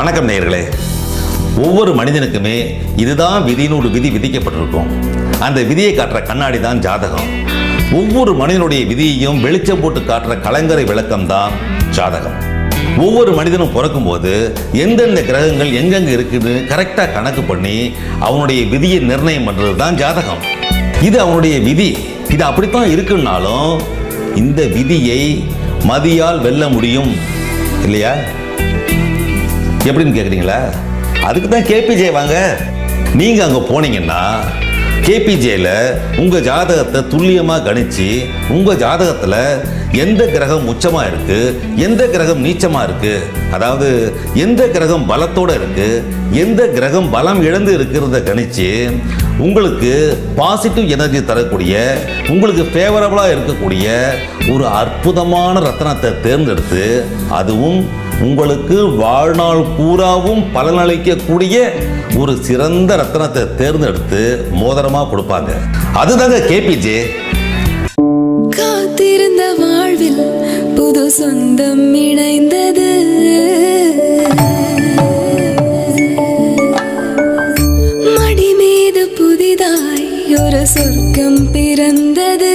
வணக்கம் நேயர்களே. ஒவ்வொரு மனிதனுக்குமே இதுதான் விதின்னு ஒரு விதி விதிக்கப்பட்டிருக்கும். அந்த விதியை காட்டுற கண்ணாடி தான் ஜாதகம். ஒவ்வொரு மனிதனுடைய விதியையும் வெளிச்சம் போட்டு காட்டுற கலங்கரை விளக்கம் தான் ஜாதகம். ஒவ்வொரு மனிதனும் பிறக்கும்போது எந்தெந்த கிரகங்கள் எங்கெங்கே இருக்குன்னு கரெக்டாக கணக்கு பண்ணி அவனுடைய விதியை நிர்ணயம் பண்ணுறது தான் ஜாதகம். இது அவனுடைய விதி. இது அப்படித்தான் இருக்குன்னாலும் இந்த விதியை மதியால் வெல்ல முடியும். இல்லையா? எப்படின்னு கேட்குறீங்களா அதுக்கு தான் கேபிஜே வாங்க. நீங்கள் அங்கே போனீங்கன்னா கேபிஜேயில் உங்கள் ஜாதகத்தை துல்லியமாக கணித்து உங்கள் ஜாதகத்தில் எந்த கிரகம் உச்சமாக இருக்குது எந்த கிரகம் நீச்சமாக இருக்குது அதாவது எந்த கிரகம் பலத்தோடு இருக்குது எந்த கிரகம் பலம் இழந்து இருக்கிறத கணித்து உங்களுக்கு பாசிட்டிவ் எனர்ஜி தரக்கூடிய உங்களுக்கு ஃபேவரபுளாக இருக்கக்கூடிய ஒரு அற்புதமான ரத்தனத்தை தேர்ந்தெடுத்து அதுவும் உங்களுக்கு வாழ்நாள் பூராவும் பலனளிக்கக்கூடிய ஒரு சிறந்த ரத்தனத்தை தேர்ந்தெடுத்து மோதிரமா கொடுப்பாங்க. அதுதாங்க கேபிஜே. காத்திருந்த வாழ்வில் புது சொந்தம் இணைந்தது. மடி மீது புதிதாய் ஒரு சொர்க்கம் பிறந்தது.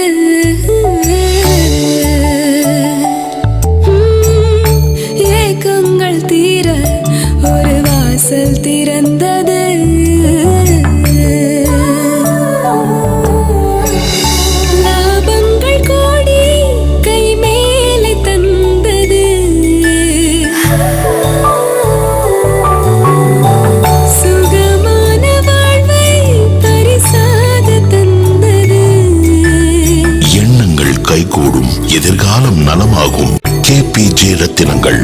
கைகூடும் எதிர்காலம் நலமாகும். ஜே ரத்தினங்கள்